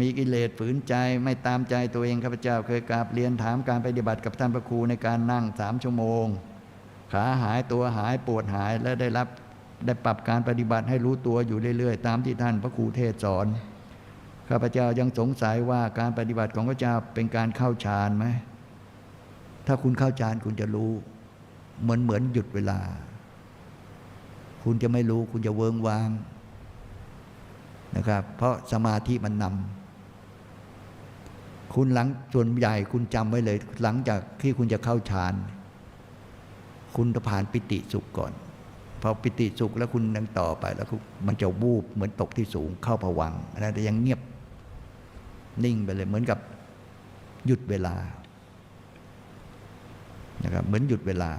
มีกิเลสฝืนใจไม่ตามใจตัวเองข้าพเจ้าเคยกราบเรียนถามการปฏิบัติกับท่านพระครูในการนั่งสามชั่วโมง ขาหายตัวหายปวดหายและได้รับได้ปรับการปฏิบัติให้รู้ตัวอยู่เรื่อยๆ ตามที่ท่านพระครูเทศสอนข้าพเจ้ายังสงสัยว่าการปฏิบัติของพระเจ้าเป็นการเข้าฌานไหมถ้าคุณเข้าฌานคุณจะรู้ เหมือนเหมือนหยุดเวลา คุณจะไม่รู้คุณจะเวิงวางนะครับ เพราะสมาธิมันนำ คุณหลังส่วนใหญ่คุณจำไว้เลย หลังจากที่คุณจะเข้าฌาน คุณจะผ่านปิติสุขก่อนพอปิติสุขแล้วคุณยังต่อไปแล้วมันจะวูบเหมือนตกที่สูงเข้าผวังอันนั้นแต่ยังเงียบนิ่งไปเลยเหมือนกับหยุดเวลานะครับเหมือนหยุดเวลา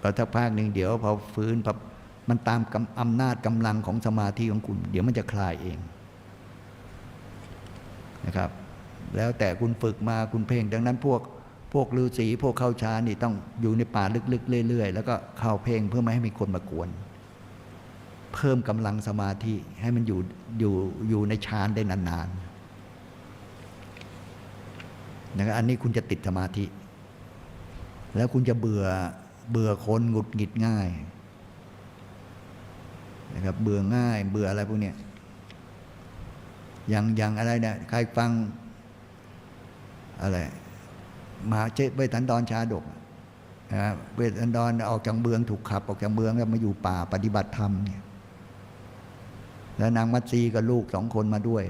พอถ้าภาคหนึ่งเดี๋ยวพอฟื้นพอมันตามกำอำนาจกำลังของสมาธิของคุณ เดี๋ยวมันจะคลายเองนะครับ แล้วแต่คุณฝึกมาคุณเพ่ง ดังนั้นพวกพวกฤาษีพวกเข้าฌานนี่ต้องอยู่ในป่าลึกๆเรื่อยๆ แล้วก็เข้าเพ่งเพื่อไม่ให้มีคนมากวน เพิ่มกำลังสมาธิให้มันอยู่อยู่อยู่ในฌานได้นานๆนะครับอันนี้คุณจะติดสมาธิ แล้วคุณจะเบื่อเบื่อคนหงุดหงิดง่ายนะครับเบื่อง่ายเบื่ออะไรพวกเนี้ยอย่างอย่างอะไรเนี่ยใครฟัง อะไรมาเจเวทันดรชาดกนะครับเวทันดรออกจากเมืองถูกขับ ออกจากเมืองแล้วมาอยู่ป่าปฏิบัติธรรมเนี่ยแล้วนางมัตสีกับลูกสองคนมาด้วย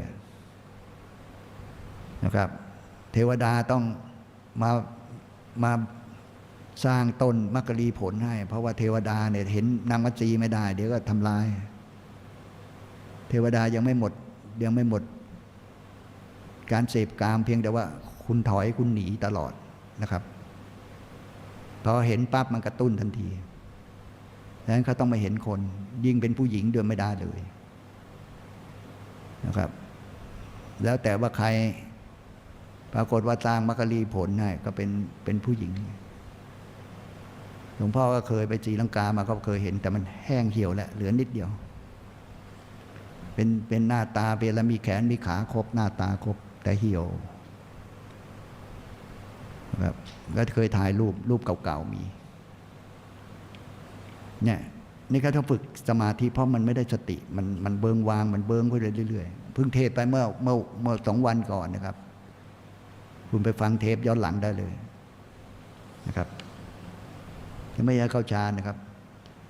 นะครับ เทวดาต้องมามาสร้างต้นมักกะลีผลให้ เพราะว่าเทวดาเนี่ยเห็นนางมัตสีไม่ได้ เดี๋ยวก็ทำลาย เทวดายังไม่หมดยังไม่หมด การเสพกามเพียงแต่ว่า คุณถอยคุณหนีตลอดนะครับพอเห็นปั๊บมันกระตุ้นทันทีดังนั้นเขาต้องมาเห็นคน ยิ่งเป็นผู้หญิงเดินไม่ได้เลยนะครับ แล้วแต่ว่าใครปรากฏว่าสร้างมักกะลีผลให้ก็เป็นเป็นผู้หญิง หลวงพ่อก็เคยไปจีลังกามาก็เคยเห็น แต่มันแห้งเหี่ยวแล้วเหลือนิดเดียว เป็นเป็นหน้าตาเป็นแล้วมีแขนมีขาครบหน้าตาครบแต่เหี่ยว แบบก็เคยถ่ายรูปรูปเก่าๆมีเนี่ยนี่ก็ต้องฝึกสมาธิเพราะมันไม่ได้สติ มันมันเบิงวางมันเบิงไปเรื่อยๆเพิ่งเทศไปเมื่อเมื่อเมื่อสองวันก่อนนะครับ คุณไปฟังเทปย้อนหลังได้เลยนะครับไม่ใช่เข้าฌานนะครับ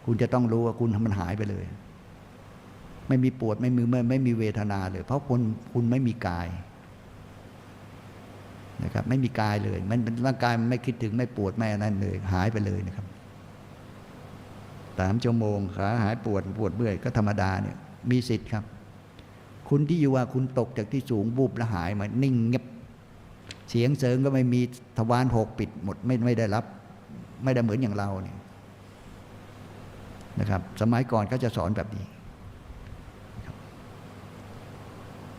คุณจะต้องรู้ว่าคุณมันหายไปเลย ไม่มีปวดไม่มีไม่ไม่มีเวทนาเลย เพราะคุณคุณไม่มีกาย นะครับ ไม่มีกายเลย มันร่างกายมันไม่คิดถึงไม่ปวดไม่อะไรเลย หายไปเลยนะครับสามชั่วโมงขาหายปวดปวดเบื่อยก็ธรรมดาเนี่ย มีสิทธิ์ครับ คุณที่อยู่ว่าคุณตกจากที่สูงบูบแล้วหายมานิ่งเงียบเสียงเสริงก็ไม่มีทวารหกปิดหมดไม่ไม่ได้รับ ไม่ได้เหมือนอย่างเราเนี่ยนะครับ สมัยก่อนก็จะสอนแบบนี้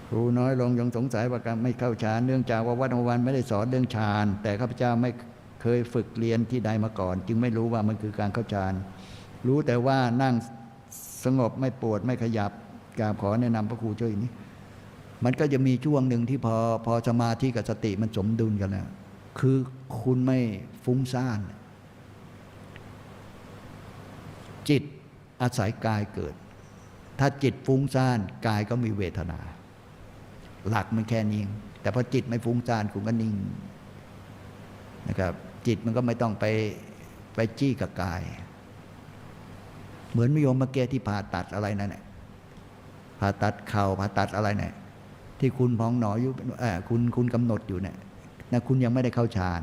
ครูน้อยลงยังสงสัยว่าการไม่เข้าฌานเนื่องจากว่าวัดอวันไม่ได้สอนเรื่องฌาน แต่ข้าพเจ้าไม่เคยฝึกเรียนที่ใดมาก่อน จึงไม่รู้ว่ามันคือการเข้าฌานรู้แต่ว่านั่งสงบไม่ปวดไม่ขยับกราบขอแนะนำพระครูช่วยนี้ มันก็จะมีช่วงหนึ่งที่พอพอสมาธิกับสติมันสมดุลกันแล้วคือคุณไม่ฟุ้งซ่าน จิตอาศัยกายเกิด ถ้าจิตฟุ้งซ่านกายก็มีเวทนา หลักมันแค่นี้แต่พอจิตไม่ฟุ้งซ่านคุณก็นิ่งนะครับ จิตมันก็ไม่ต้องไปไปจี้กับกาย เหมือนมิยมเมื่อกี้ที่ผ่าตัดอะไรนั่นแหละผ่าตัดเข่าผ่าตัดอะไรเนี่ยที่คุณพองหนออยู่เออคุณคุณกำหนดอยู่เนี่ยนะคุณยังไม่ได้เข้าฌาน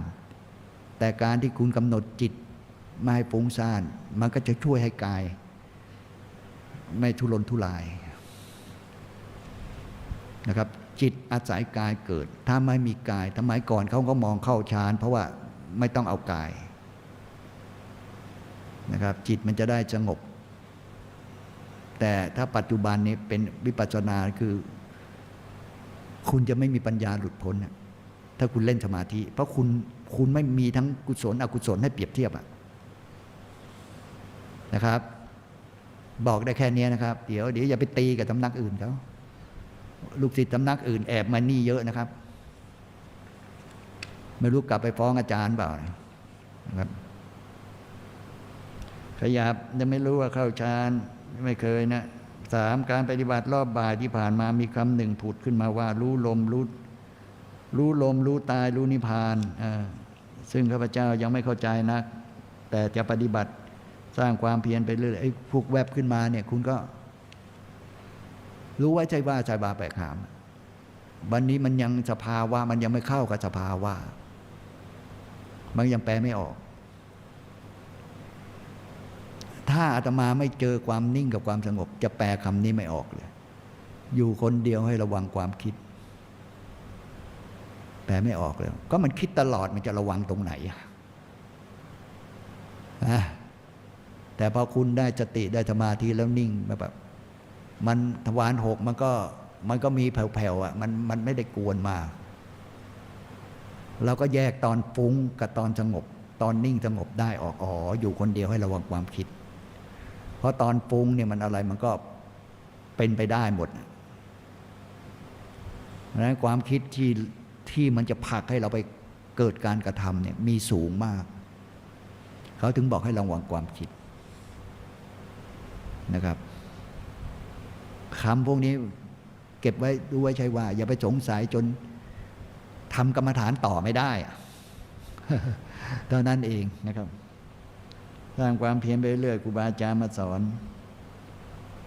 แต่การที่คุณกำหนดจิตไม่ให้ฟุ้งซ่าน มันก็จะช่วยให้กาย ไม่ทุรนทุรายนะครับ จิตอาศัยกายเกิด ถ้าไม่มีกายทำไมก่อนเขาก็มองเข้าฌานเพราะว่าไม่ต้องเอากายนะครับ จิตมันจะได้สงบ แต่ถ้าปัจจุบันนี้เป็นวิปัสสนาคือ คุณจะไม่มีปัญญาหลุดพ้นถ้าคุณเล่นสมาธิ เพราะคุณคุณไม่มีทั้งกุศลอกุศลให้เปรียบเทียบอะนะครับ บอกได้แค่นี้นะครับ เดี๋ยวเดี๋ยวอย่าไปตีกับตำนักอื่นเขา ลูกศิษย์สำนักอื่นแอบมานี่เยอะนะครับ ไม่รู้กลับไปฟ้องอาจารย์เปล่านะครับขยับยังไม่รู้ว่าเข้าฌานไม่เคยนะสามการปฏิบัติรอบบ่ายที่ผ่านมามีคำหนึ่งผุดขึ้นมาว่า รู้ลมรู้รู้ลมรู้ตายรู้นิพพานซึ่งข้าพเจ้ายังไม่เข้าใจนัก แต่จะปฏิบัติสร้างความเพียรไปเรื่อยไอ้พวกแวบขึ้นมาเนี่ย คุณก็ รู้ไว้ใจว่าใจบาแปลกหามวันนี้มันยังสภาวะมันยังไม่เข้ากับสภาวะมันยังแปลไม่ออก ถ้าอาตมาไม่เจอความนิ่งกับความสงบ จะแปลคำนี้ไม่ออกเลย อยู่คนเดียวให้ระวังความคิด แปลไม่ออกเลย ก็มันคิดตลอดมันจะระวังตรงไหนอะอะแต่พอคุณได้สติได้สมาธิแล้วนิ่งแบบ มันทวารหกมันก็มันก็มีแผ่วๆอะมันมันไม่ได้กวนมา เราก็แยกตอนฟุ้งกับตอนสงบ ตอนนิ่งสงบได้ออกอ๋ออยู่คนเดียวให้ระวังความคิด เพราะตอนฟุ้งเนี่ยมันอะไรมันก็เป็นไปได้หมดเพราะความคิดที่ที่มันจะผลักให้เราไปเกิดการกระทำเนี่ยมีสูงมาก เขาถึงบอกให้ระวังความคิดนะครับ คำพวกนี้เก็บไว้ดูไว้ใช่ว่า อย่าไปสงสัยจนทำกรรมฐานต่อไม่ได้อะเท่านั้นเองนะครับสร้างความเพียรไปเรื่อยครูบาอาจารย์มาสอน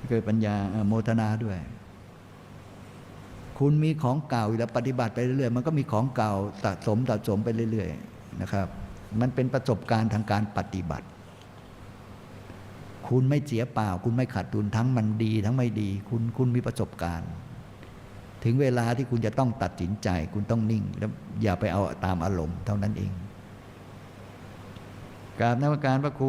เกิดปัญญาโมทนาด้วย คุณมีของเก่าอยู่แล้วปฏิบัติไปเรื่อยมันก็มีของเก่าสะสมสะสมไปเรื่อย ๆ นะครับ มันเป็นประสบการณ์ทางการปฏิบัติ คุณไม่เสียเปล่า คุณไม่ขาดทุนทั้งมันดี ทั้งไม่ดี คุณคุณมีประสบการณ์ ถึงเวลาที่คุณจะต้องตัดสินใจ คุณต้องนิ่ง แล้วอย่าไปเอาตามอารมณ์เท่านั้นเองกราบนวักการพระครู